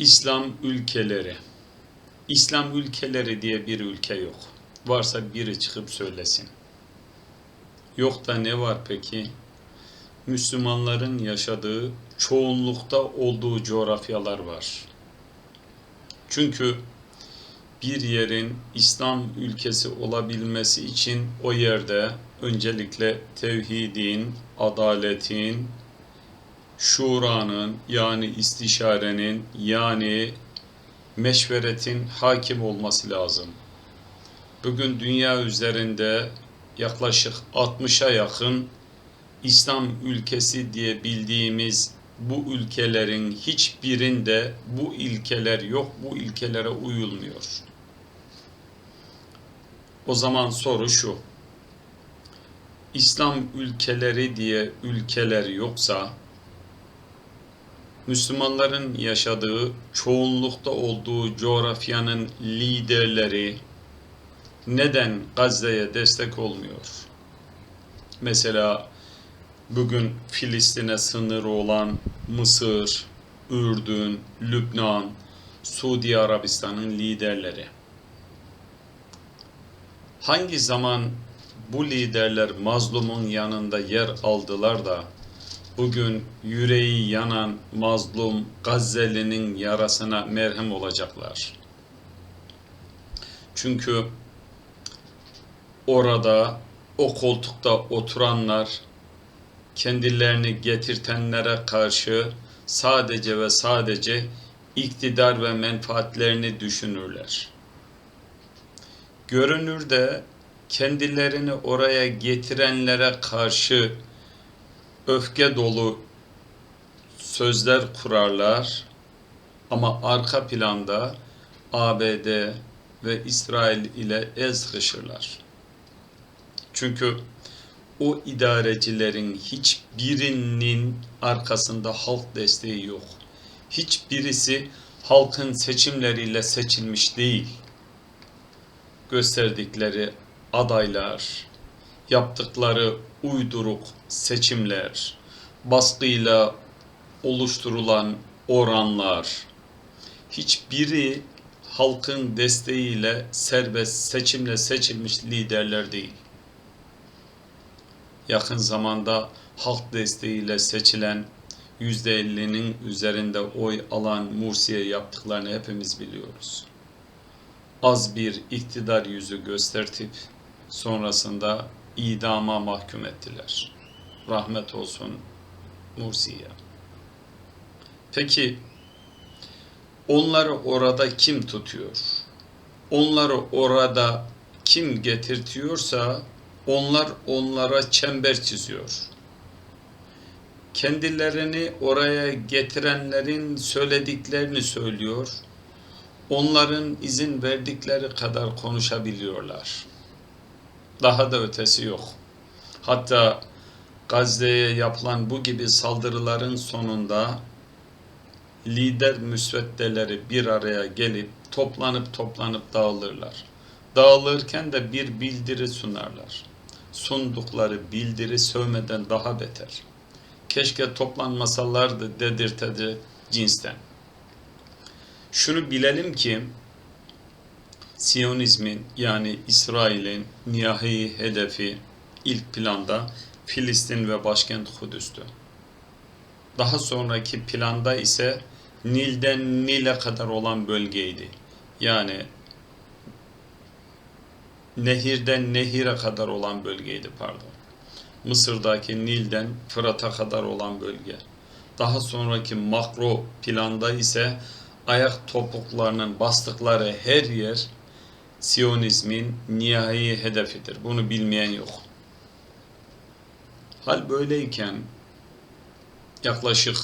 İslam ülkeleri. İslam ülkeleri diye bir ülke yok. Varsa biri çıkıp söylesin. Yok da ne var peki? Müslümanların yaşadığı, çoğunlukta olduğu coğrafyalar var. Çünkü bir yerin İslam ülkesi olabilmesi için o yerde öncelikle tevhidin, adaletin, şuranın yani istişarenin yani meşveretin hakim olması lazım. Bugün dünya üzerinde yaklaşık 60'a yakın İslam ülkesi diye bildiğimiz bu ülkelerin hiçbirinde bu ilkeler yok, bu ilkelere uyulmuyor. O zaman soru şu. İslam ülkeleri diye ülkeler yoksa Müslümanların yaşadığı, çoğunlukta olduğu coğrafyanın liderleri neden Gazze'ye destek olmuyor? Mesela bugün Filistin'e sınırı olan Mısır, Ürdün, Lübnan, Suudi Arabistan'ın liderleri. Hangi zaman bu liderler mazlumun yanında yer aldılar da bugün yüreği yanan mazlum Gazze'linin yarasına merhem olacaklar. Çünkü orada o koltukta oturanlar kendilerini getirtenlere karşı sadece ve sadece iktidar ve menfaatlerini düşünürler. Görünürde kendilerini oraya getirenlere karşı öfke dolu sözler kurarlar ama arka planda ABD ve İsrail ile el sıkışırlar. Çünkü o idarecilerin hiçbirinin arkasında halk desteği yok. Hiçbirisi halkın seçimleriyle seçilmiş değil. Gösterdikleri adaylar, yaptıkları uyduruk seçimler, baskıyla oluşturulan oranlar, hiçbiri halkın desteğiyle serbest seçimle seçilmiş liderler değil. Yakın zamanda halk desteğiyle seçilen %50'nin üzerinde oy alan Mursi'ye yaptıklarını hepimiz biliyoruz. Az bir iktidar yüzü göstertip sonrasında idama mahkum ettiler. Rahmet olsun Mursi'ye. Peki onları orada kim tutuyor? Onları orada kim getirtiyorsa onlar onlara çember çiziyor. Kendilerini oraya getirenlerin söylediklerini söylüyor. Onların izin verdikleri kadar konuşabiliyorlar. Daha da ötesi yok. Hatta Gazze'ye yapılan bu gibi saldırıların sonunda lider müsveddeleri bir araya gelip toplanıp toplanıp dağılırlar. Dağılırken de bir bildiri sunarlar. Sundukları bildiri sövmeden daha beter. Keşke toplanmasalardı dedirtedi cinsten. Şunu bilelim ki Siyonizmin yani İsrail'in nihai hedefi ilk planda Filistin ve başkent Kudüs'tü. Daha sonraki planda ise Nil'den Nil'e kadar olan bölgeydi. Yani nehirden nehire kadar olan bölgeydi pardon. Mısır'daki Nil'den Fırat'a kadar olan bölge. Daha sonraki makro planda ise ayak topuklarının bastıkları her yer Siyonizmin nihai hedefidir. Bunu bilmeyen yok. Hal böyleyken yaklaşık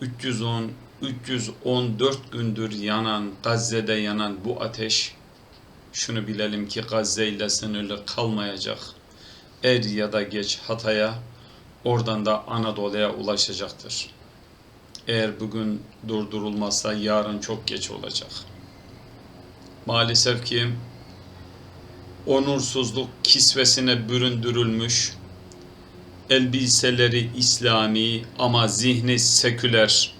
310 314 gündür yanan Gazze'de yanan bu ateş şunu bilelim ki Gazze ile sınırlı kalmayacak. Er ya da geç Hatay'a oradan da Anadolu'ya ulaşacaktır. Eğer bugün durdurulmazsa yarın çok geç olacak. Maalesef ki onursuzluk kisvesine büründürülmüş, elbiseleri İslami ama zihni seküler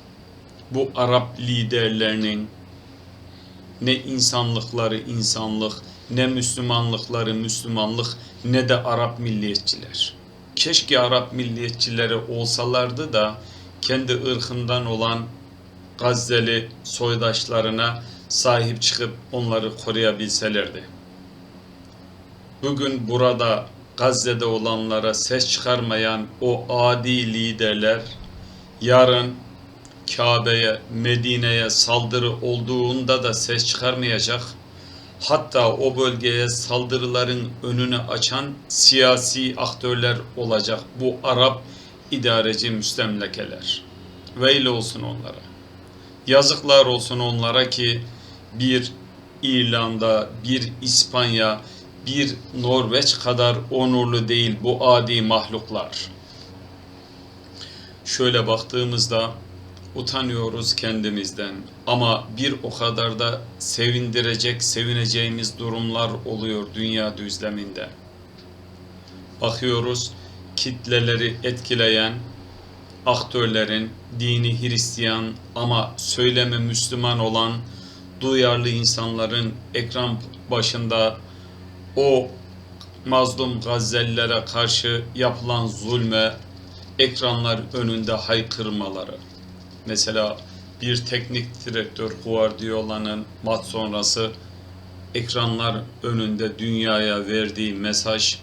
bu Arap liderlerinin ne insanlıkları insanlık, ne Müslümanlıkları Müslümanlık, ne de Arap milliyetçiler. Keşke Arap milliyetçileri olsalardı da kendi ırkından olan Gazze'li soydaşlarına sahip çıkıp onları koruyabilselerdi. Bugün burada Gazze'de olanlara ses çıkarmayan o adi liderler yarın Kabe'ye, Medine'ye saldırı olduğunda da ses çıkarmayacak. Hatta o bölgeye saldırıların önünü açan siyasi aktörler olacak bu Arap idareci müstemlekeler. Veil olsun onlara. Yazıklar olsun onlara ki bir İrlanda, bir İspanya, bir Norveç kadar onurlu değil bu adi mahluklar. Şöyle baktığımızda utanıyoruz kendimizden ama bir o kadar da sevindirecek, sevineceğimiz durumlar oluyor dünya düzleminde. Bakıyoruz kitleleri etkileyen aktörlerin dini Hristiyan ama söyleme Müslüman olan duyarlı insanların ekran başında o mazlum Gazelilere karşı yapılan zulme ekranlar önünde haykırmaları. Mesela bir teknik direktör Guardiola'nın maç sonrası ekranlar önünde dünyaya verdiği mesaj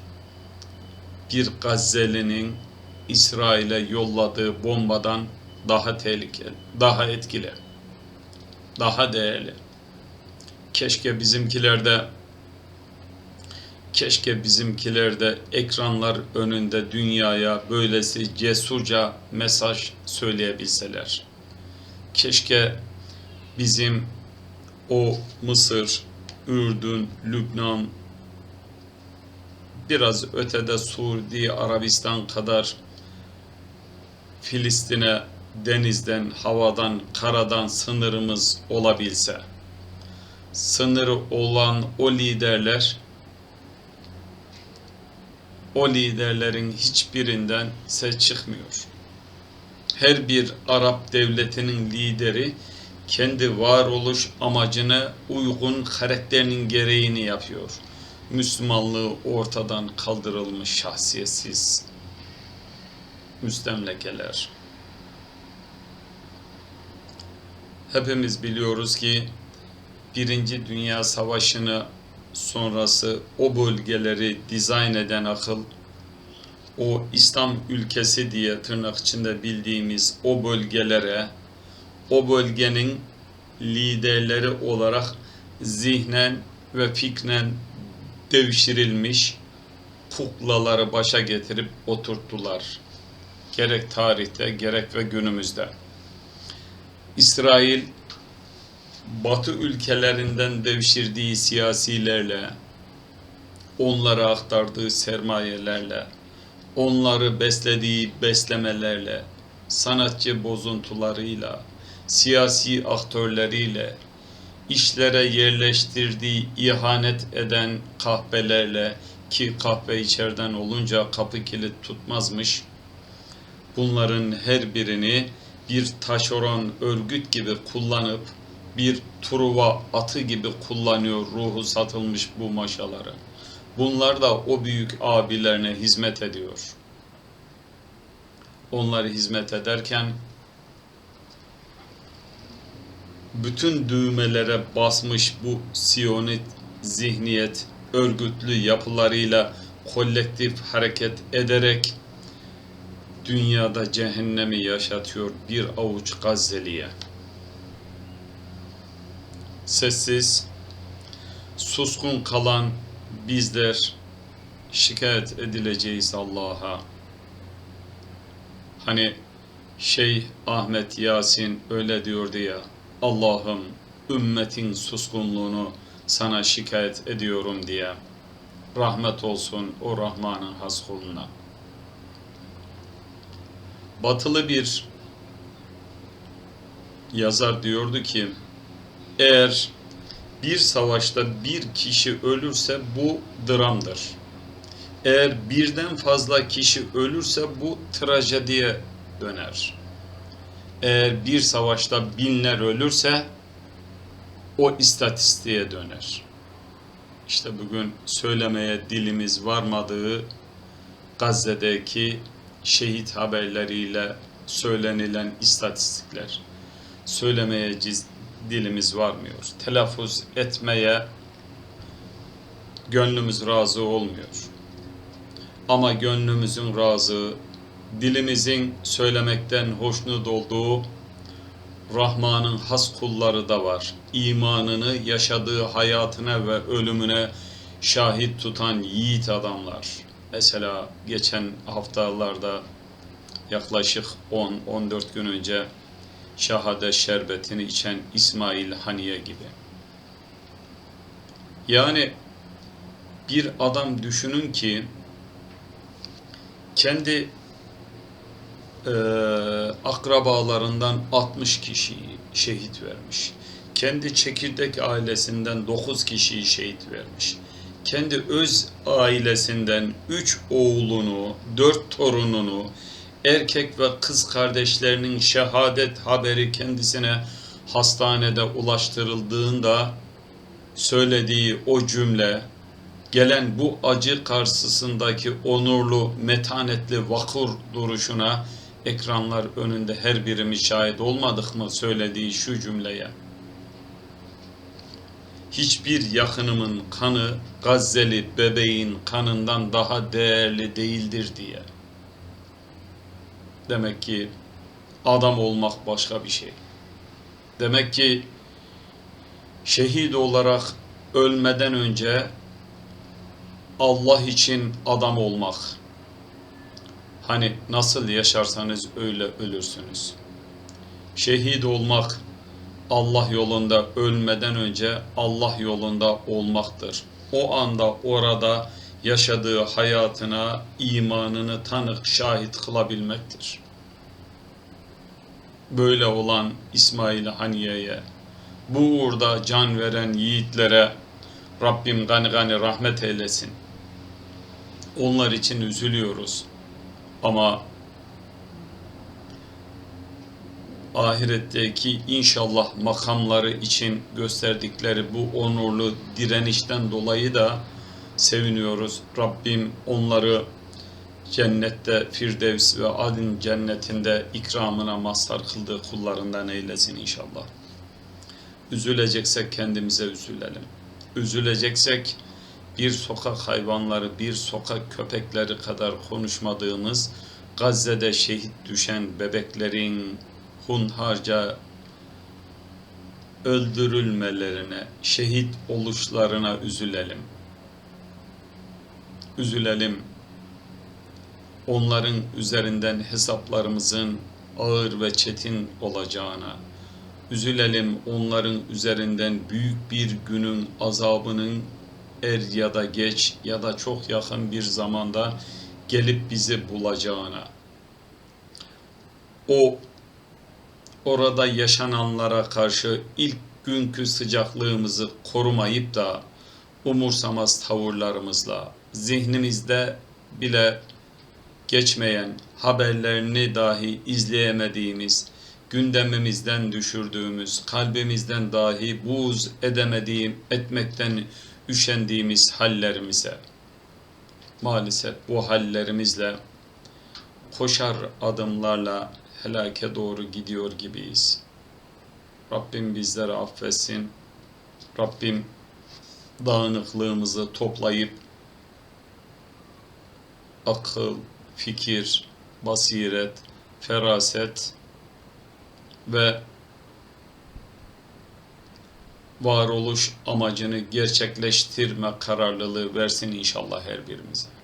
bir Gazze'linin İsrail'e yolladığı bombadan daha tehlikeli, daha etkili, daha değerli. Keşke bizimkiler de keşke bizimkiler de ekranlar önünde dünyaya böylesi cesurca mesaj söyleyebilseler. Keşke bizim o Mısır, Ürdün, Lübnan, biraz ötede Suudi Arabistan kadar Filistin'e denizden, havadan, karadan sınırımız olabilse, sınırı olan o liderler, o liderlerin hiçbirinden ses çıkmıyor. Her bir Arap devletinin lideri kendi varoluş amacına uygun karakterinin gereğini yapıyor. Müslümanlığı ortadan kaldırılmış şahsiyetsiz müstemlekeler. Hepimiz biliyoruz ki Birinci Dünya Savaşı'nı sonrası o bölgeleri dizayn eden akıl, o İslam ülkesi diye tırnak içinde bildiğimiz o bölgelere, o bölgenin liderleri olarak zihnen ve fikren devşirilmiş kuklaları başa getirip oturttular. Gerek tarihte gerek ve günümüzde. İsrail Batı ülkelerinden devşirdiği siyasilerle, onlara aktardığı sermayelerle, onları beslediği beslemelerle, sanatçı bozuntularıyla, siyasi aktörleriyle, işlere yerleştirdiği ihanet eden kahvelerle ki kahve içeriden olunca kapı kilit tutmazmış. Bunların her birini bir taşeron örgüt gibi kullanıp bir truva atı gibi kullanıyor ruhu satılmış bu maşaları. Bunlar da o büyük abilerine hizmet ediyor. Onları hizmet ederken bütün düğmelere basmış bu Siyonit zihniyet örgütlü yapılarıyla kolektif hareket ederek dünyada cehennemi yaşatıyor bir avuç Gazze'liye. Sessiz, suskun kalan bizler şikayet edileceğiz Allah'a. Hani Şeyh Ahmet Yasin öyle diyordu ya, Allah'ım ümmetin suskunluğunu sana şikayet ediyorum diye. Rahmet olsun o Rahman'ın has kuluna. Batılı bir yazar diyordu ki, eğer bir savaşta bir kişi ölürse bu dramdır. Eğer birden fazla kişi ölürse bu trajediye döner. eğer bir savaşta binler ölürse o istatistiğe döner. İşte bugün söylemeye dilimiz varmadığı Gazze'deki şehit haberleriyle söylenilen istatistikler. Söylemeye dilimiz varmıyor. Telaffuz etmeye gönlümüz razı olmuyor. Ama gönlümüzün razı, dilimizin söylemekten hoşnut olduğu Rahman'ın has kulları da var. İmanını yaşadığı hayatına ve ölümüne şahit tutan yiğit adamlar. Mesela geçen haftalarda yaklaşık 10-14 gün önce şehadet şerbetini içen İsmail Haniye gibi. Yani bir adam düşünün ki kendi eee, akrabalarından 60 kişiyi şehit vermiş. Kendi çekirdek ailesinden 9 kişiyi şehit vermiş. Kendi öz ailesinden 3 oğlunu, 4 torununu, erkek ve kız kardeşlerinin şehadet haberi kendisine hastanede ulaştırıldığında söylediği o cümle gelen bu acı karşısındaki onurlu, metanetli, vakur duruşuna ekranlar önünde her birimiz şahit olmadık mı söylediği şu cümleye? Hiçbir yakınımın kanı Gazze'li bebeğin kanından daha değerli değildir diye. Demek ki adam olmak başka bir şey. Demek ki şehit olarak ölmeden önce Allah için adam olmak. Hani nasıl yaşarsanız öyle ölürsünüz. Şehit olmak Allah yolunda ölmeden önce Allah yolunda olmaktır. O anda orada yaşadığı hayatına imanını tanık şahit kılabilmektir. Böyle olan İsmail Haniye'ye, bu uğurda can veren yiğitlere Rabbim gani gani rahmet eylesin. Onlar için üzülüyoruz. Ama ahiretteki inşallah makamları için gösterdikleri bu onurlu direnişten dolayı da seviniyoruz. Rabbim onları cennette Firdevs ve Adin cennetinde ikramına mazhar kıldığı kullarından eylesin inşallah. Üzüleceksek kendimize üzülelim. Üzüleceksek bir sokak hayvanları, bir sokak köpekleri kadar konuşmadığımız Gazze'de şehit düşen bebeklerin hunharca öldürülmelerine, şehit oluşlarına üzülelim. Üzülelim. Onların üzerinden hesaplarımızın ağır ve çetin olacağına, üzülelim onların üzerinden büyük bir günün azabının er ya da geç ya da çok yakın bir zamanda gelip bizi bulacağına. O orada yaşananlara karşı ilk günkü sıcaklığımızı korumayıp da umursamaz tavırlarımızla zihnimizde bile geçmeyen haberlerini dahi izleyemediğimiz gündemimizden düşürdüğümüz, kalbimizden dahi buğz edemediğim, etmekten üşendiğimiz hallerimize, maalesef bu hallerimizle koşar adımlarla helake doğru gidiyor gibiyiz. Rabbim bizleri affetsin. Rabbim dağınıklığımızı toplayıp akıl, fikir, basiret, feraset ve varoluş amacını gerçekleştirme kararlılığı versin inşallah her birimize.